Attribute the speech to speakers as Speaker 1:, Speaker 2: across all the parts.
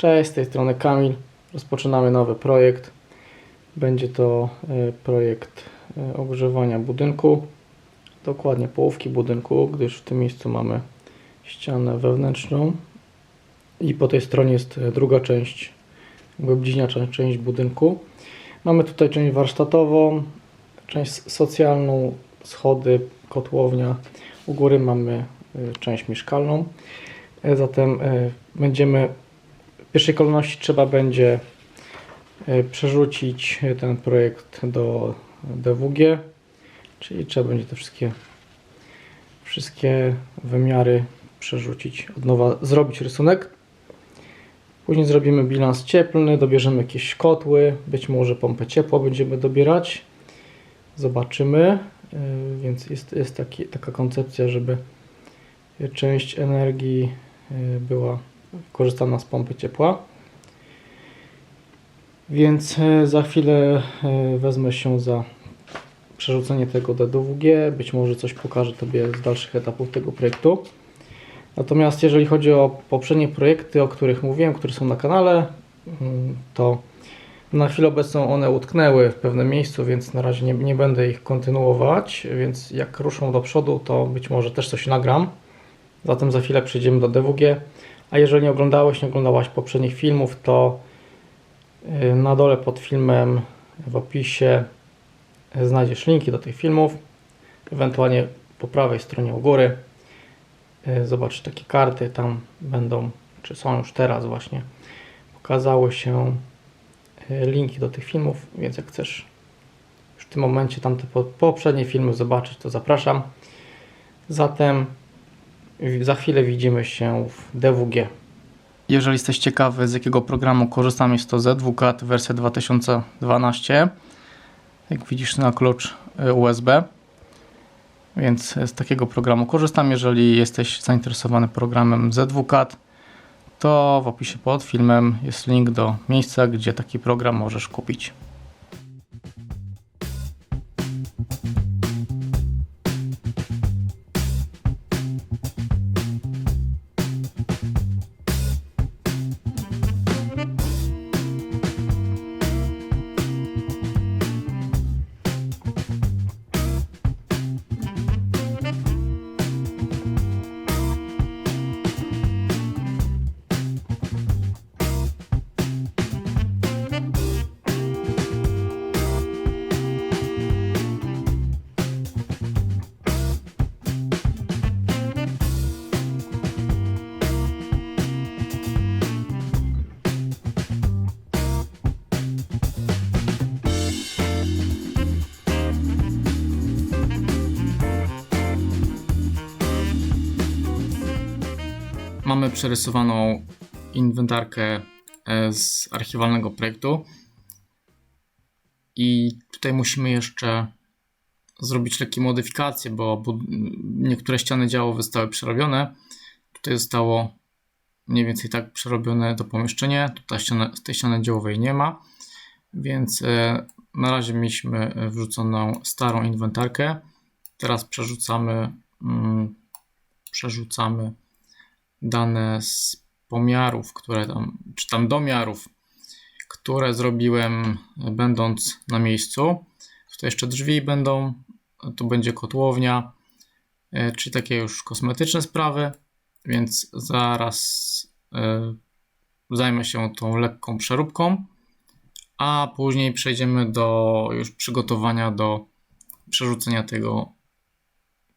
Speaker 1: Cześć, z tej strony Kamil. Rozpoczynamy nowy projekt. Będzie to e, projekt e, ogrzewania budynku. Dokładnie połówki budynku, gdyż w tym miejscu mamy ścianę wewnętrzną i po tej stronie jest e, druga część, jakby część budynku. Mamy tutaj część warsztatową, część socjalną, schody, kotłownia. U góry mamy część mieszkalną. Zatem będziemy w pierwszej kolejności trzeba będzie e, przerzucić e, ten projekt do DWG, czyli trzeba będzie te wszystkie, wszystkie wymiary przerzucić, od nowa zrobić rysunek. Później zrobimy bilans cieplny, dobierzemy jakieś kotły, być może pompę ciepła będziemy dobierać. Zobaczymy, E, więc jest, jest taki, taka koncepcja, żeby część energii e, była korzystana z pompy ciepła. Więc e, za chwilę e, wezmę się za przerzucenie tego do DWG. Być może coś pokażę Tobie z dalszych etapów tego projektu. Natomiast jeżeli chodzi o poprzednie projekty, o których mówiłem, które są na kanale, mm, to na chwilę obecną one utknęły w pewnym miejscu, więc na razie nie, nie będę ich kontynuować. Więc jak ruszą do przodu, to być może też coś nagram. Zatem za chwilę przejdziemy do DWG. A jeżeli nie oglądałeś, nie oglądałaś poprzednich filmów, to y, na dole pod filmem w opisie znajdziesz linki do tych filmów. Ewentualnie po prawej stronie u góry y, zobacz takie karty. Tam będą, czy są już teraz właśnie, pokazały się y, linki do tych filmów, więc jak chcesz już w tym momencie tamte po- poprzednie filmy zobaczyć, to zapraszam. Zatem za chwilę widzimy się w DWG. Jeżeli jesteś ciekawy, z jakiego programu korzystam, jest to ZWCAT wersja 2012. Jak widzisz na klucz y, USB. Więc z takiego programu korzystam. Jeżeli jesteś zainteresowany programem ZWCAT, to w opisie pod filmem jest link do miejsca, gdzie taki program możesz kupić. Mamy przerysowaną inwentarkę e, z archiwalnego projektu. I tutaj musimy jeszcze zrobić lekkie modyfikacje, bo niektóre ściany działu zostały przerobione. Tutaj zostało mniej więcej tak przerobione to pomieszczenie. Tutaj ściany, tej ściany działowej nie ma, więc e, na razie mieliśmy e, wrzuconą starą inwentarkę. Teraz przerzucamy, mm, przerzucamy dane z pomiarów, które tam, czy tam domiarów, które zrobiłem będąc na miejscu. Tutaj jeszcze drzwi będą, tu będzie kotłownia, e, czyli takie już kosmetyczne sprawy, więc zaraz e, zajmę się tą lekką przeróbką, a później przejdziemy do już przygotowania do przerzucenia tego,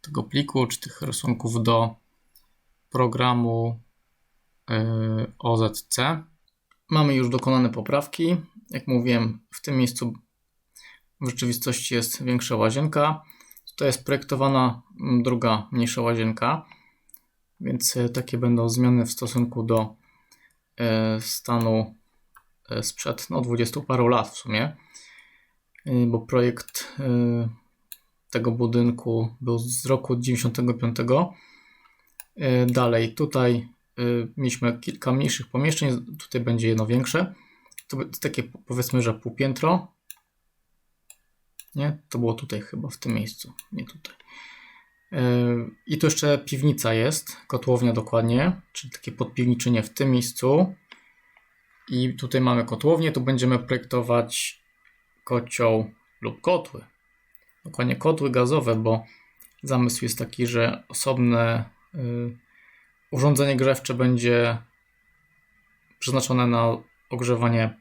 Speaker 1: tego pliku, czy tych rysunków do programu y, OZC. Mamy już dokonane poprawki. Jak mówiłem, w tym miejscu w rzeczywistości jest większa łazienka. Tutaj jest projektowana mm, druga, mniejsza łazienka, więc y, takie będą zmiany w stosunku do y, stanu sprzed no, 20 paru lat w sumie, bo projekt tego budynku był z roku 95. E, Dalej, tutaj y, mieliśmy kilka mniejszych pomieszczeń, tutaj będzie jedno większe. To takie powiedzmy, że półpiętro. Nie, to było tutaj chyba, w tym miejscu, nie tutaj. E, I tu jeszcze piwnica jest, kotłownia dokładnie, czyli takie podpiwniczynie w tym miejscu. I tutaj mamy kotłownię, tu będziemy projektować kocioł lub kotły. Dokładnie kotły gazowe, bo zamysł jest taki, że osobne urządzenie grzewcze będzie przeznaczone na ogrzewanie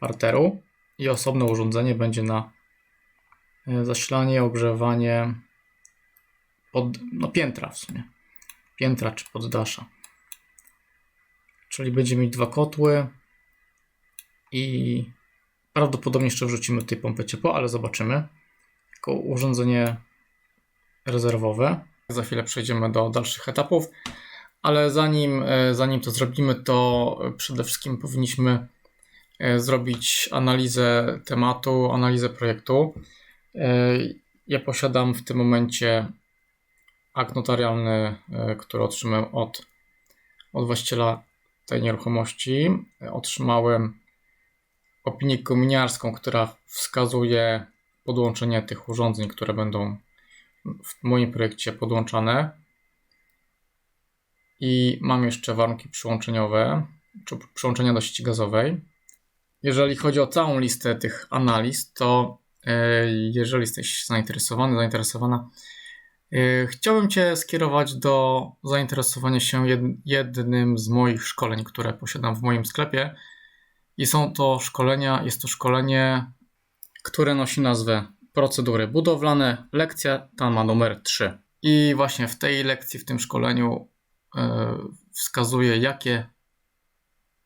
Speaker 1: parteru i osobne urządzenie będzie na y, zasilanie, ogrzewanie pod, no piętra w sumie. Piętra czy poddasza. Czyli będziemy mieć dwa kotły i prawdopodobnie jeszcze wrzucimy tutaj pompę ciepła, ale zobaczymy. Jako urządzenie rezerwowe. Za chwilę przejdziemy do dalszych etapów, ale zanim, e, zanim to zrobimy, to przede wszystkim powinniśmy e, zrobić analizę tematu, analizę projektu. E, Ja posiadam w tym momencie akt notarialny, który otrzymałem od, od właściciela tej nieruchomości. Otrzymałem opinię kominiarską, która wskazuje podłączenie tych urządzeń, które będą w moim projekcie podłączane. I mam jeszcze warunki przyłączeniowe, czy przyłączenia do sieci gazowej. Jeżeli chodzi o całą listę tych analiz, to e, jeżeli jesteś zainteresowany, zainteresowana, e, chciałbym Cię skierować do zainteresowania się jed- jednym z moich szkoleń, które posiadam w moim sklepie. I są to szkolenia, jest to szkolenie, które nosi nazwę Procedury budowlane, lekcja ta ma numer 3. I właśnie w tej lekcji, w tym szkoleniu e, wskazuję, jakie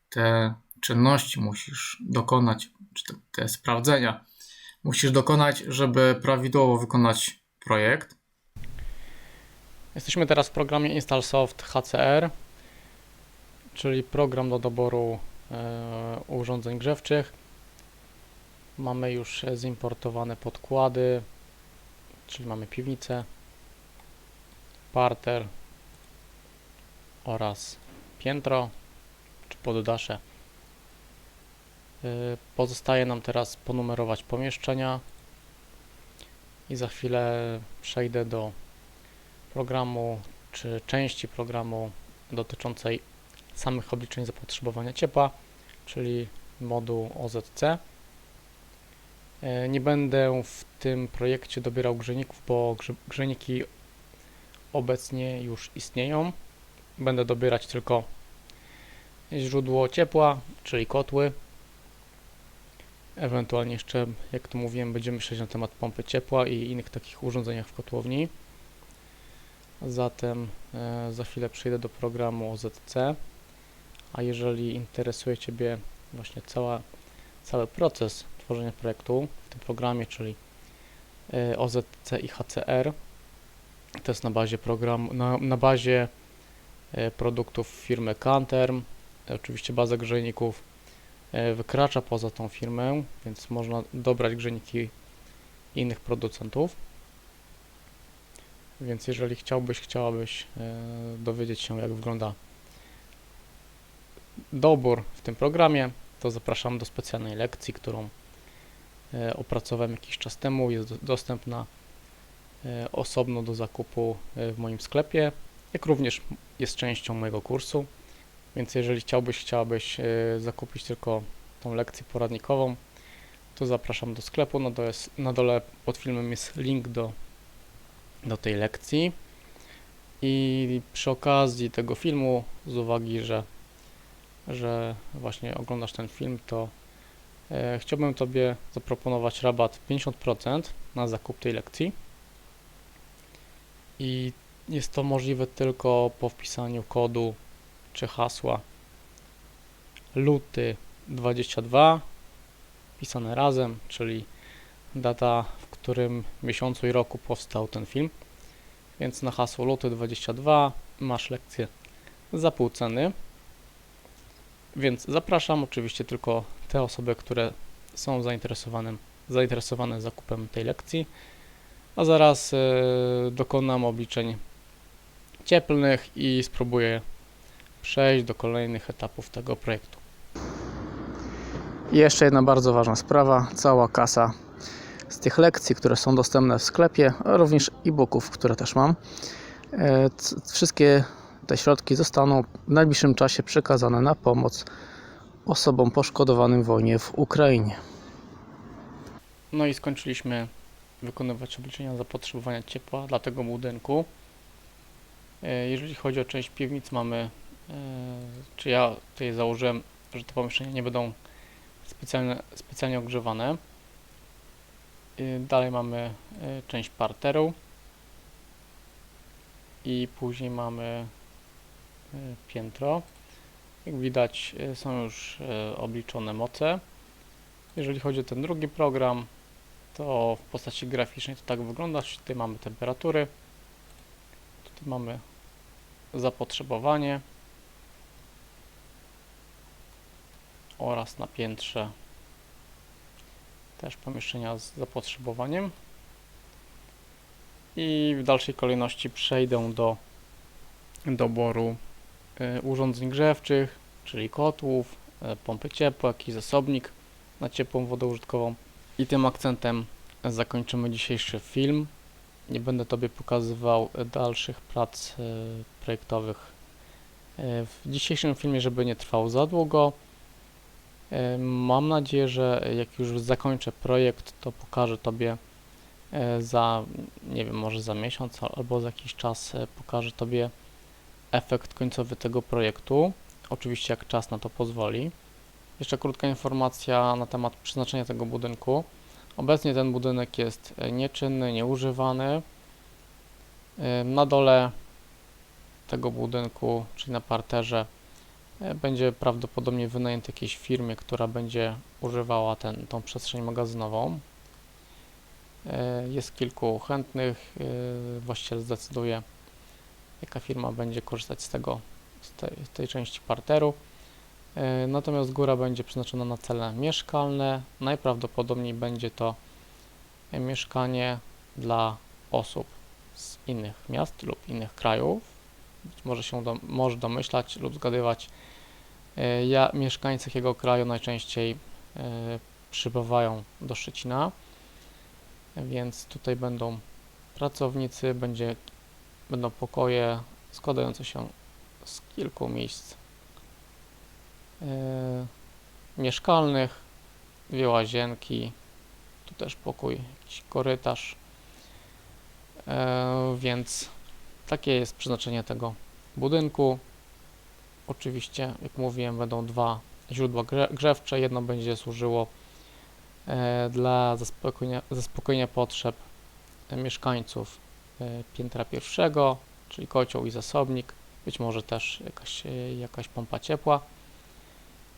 Speaker 1: te czynności musisz dokonać, czy te, te sprawdzenia musisz dokonać, żeby prawidłowo wykonać projekt.
Speaker 2: Jesteśmy teraz w programie InstallSoft HCR, czyli program do doboru e, urządzeń grzewczych. Mamy już zimportowane podkłady, czyli mamy piwnicę, parter oraz piętro czy poddasze. E, Pozostaje nam teraz ponumerować pomieszczenia i za chwilę przejdę do programu czy części programu dotyczącej samych obliczeń zapotrzebowania ciepła, czyli moduł OZC. E, Nie będę w tym projekcie dobierał grzejników, bo grze- grzejniki obecnie już istnieją. Będę dobierać tylko źródło ciepła, czyli kotły. Ewentualnie jeszcze, jak to mówiłem, będziemy myśleć na temat pompy ciepła i innych takich urządzeniach w kotłowni. Zatem e, za chwilę przejdę do programu OZC. A jeżeli interesuje Ciebie właśnie cała, cały proces tworzenia projektu w tym programie, czyli e, OZC i HCR, to jest na bazie programu, na, na bazie e, produktów firmy Canterm. Oczywiście baza grzejników e, wykracza poza tą firmę, więc można dobrać grzejniki innych producentów. Więc jeżeli chciałbyś, chciałabyś dowiedzieć się, jak wygląda dobór w tym programie, to zapraszam do specjalnej lekcji, którą opracowałem jakiś czas temu. Jest do- dostępna e, osobno do zakupu e, w moim sklepie, jak również jest częścią mojego kursu. Więc jeżeli chciałbyś, chciałabyś e, zakupić tylko tą lekcję poradnikową, to zapraszam do sklepu. Na dole, na dole pod filmem jest link do do tej lekcji. I przy okazji tego filmu, z uwagi, że, że właśnie oglądasz ten film, to e, chciałbym Tobie zaproponować rabat 50% na zakup tej lekcji. I jest to możliwe tylko po wpisaniu kodu czy hasła luty 22 pisane razem, czyli data, w którym miesiącu i roku powstał ten film. Więc na hasło luty 22 masz lekcję za pół ceny. Więc zapraszam oczywiście tylko te osoby, które są zainteresowane, zainteresowane zakupem tej lekcji. A zaraz e, dokonam obliczeń cieplnych i spróbuję przejść do kolejnych etapów tego projektu. I jeszcze jedna bardzo ważna sprawa, cała kasa z tych lekcji, które są dostępne w sklepie, a również e-booków, które też mam. E, Wszystkie te środki zostaną w najbliższym czasie przekazane na pomoc osobom poszkodowanym w wojnie w Ukrainie. No i skończyliśmy wykonywać obliczenia zapotrzebowania ciepła dla tego budynku. E, Jeżeli chodzi o część piwnic, mamy, e, czy ja tutaj założyłem, że te pomieszczenia nie będą specjalnie, specjalnie ogrzewane. E, Dalej mamy część parteru i później mamy piętro. Jak widać e, są już e, obliczone moce. Jeżeli chodzi o ten drugi program, to w postaci graficznej to tak wygląda. Tutaj mamy temperatury, tutaj mamy zapotrzebowanie oraz na piętrze też pomieszczenia z zapotrzebowaniem. I w dalszej kolejności przejdę do doboru urządzeń grzewczych, czyli kotłów, e, pompy ciepła, jakiś zasobnik na ciepłą wodę użytkową. I tym akcentem zakończymy dzisiejszy film. Nie będę Tobie pokazywał e, dalszych prac e, projektowych e, w dzisiejszym filmie, żeby nie trwał za długo. E, Mam nadzieję, że jak już zakończę projekt, to pokażę Tobie e, za, nie wiem, może za miesiąc al- albo za jakiś czas e, pokażę Tobie efekt końcowy tego projektu. Oczywiście jak czas na to pozwoli. Jeszcze krótka informacja na temat przeznaczenia tego budynku. Obecnie ten budynek jest e, nieczynny, nieużywany. E, Na dole tego budynku, czyli na parterze, e, będzie prawdopodobnie wynajęty jakiejś firmie, która będzie używała ten, tą przestrzeń magazynową. Jest kilku chętnych. Właściciel zdecyduje, jaka firma będzie korzystać z tego, z tej, z tej części parteru. E, Natomiast góra będzie przeznaczona na cele mieszkalne. Najprawdopodobniej będzie to mieszkanie dla osób z innych miast lub innych krajów. Być może się do, może domyślać lub zgadywać, e, ja, mieszkańcy jakiego kraju najczęściej e, przybywają do Szczecina. Więc tutaj będą pracownicy, będzie, będą pokoje składające się z kilku miejsc e, mieszkalnych, dwie łazienki, tu też pokój, jakiś korytarz. E, więc takie jest przeznaczenie tego budynku. Oczywiście, jak mówiłem, będą dwa źródła grze- grzewcze. Jedno będzie służyło e, dla zaspokojenia, zaspokojenia potrzeb mieszkańców piętra pierwszego, czyli kocioł i zasobnik, być może też jakaś, e, jakaś pompa ciepła.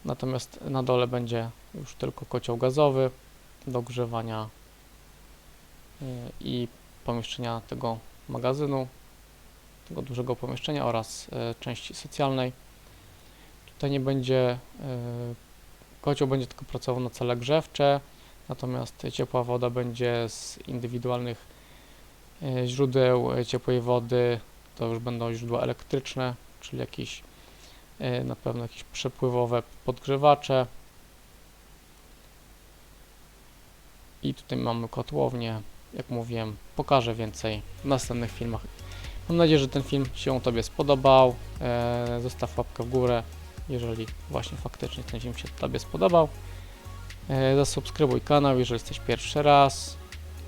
Speaker 2: Natomiast na dole będzie już tylko kocioł gazowy do ogrzewania y, i pomieszczenia tego magazynu, tego dużego pomieszczenia oraz części socjalnej. Tutaj nie będzie, kocioł będzie tylko pracował na cele grzewcze, natomiast ciepła woda będzie z indywidualnych źródeł y, ciepłej wody, to już będą źródła elektryczne, czyli jakieś y, na pewno jakieś przepływowe podgrzewacze. I tutaj mamy kotłownię. Jak mówiłem, pokażę więcej w następnych filmach. Mam nadzieję, że ten film się Tobie spodobał. E, zostaw łapkę w górę, jeżeli właśnie faktycznie ten film się Tobie spodobał. E, zasubskrybuj kanał, jeżeli jesteś pierwszy raz.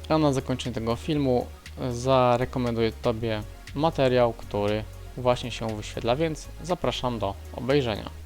Speaker 2: A na zakończenie tego filmu e, zarekomenduję Tobie materiał, który właśnie się wyświetla, więc zapraszam do obejrzenia.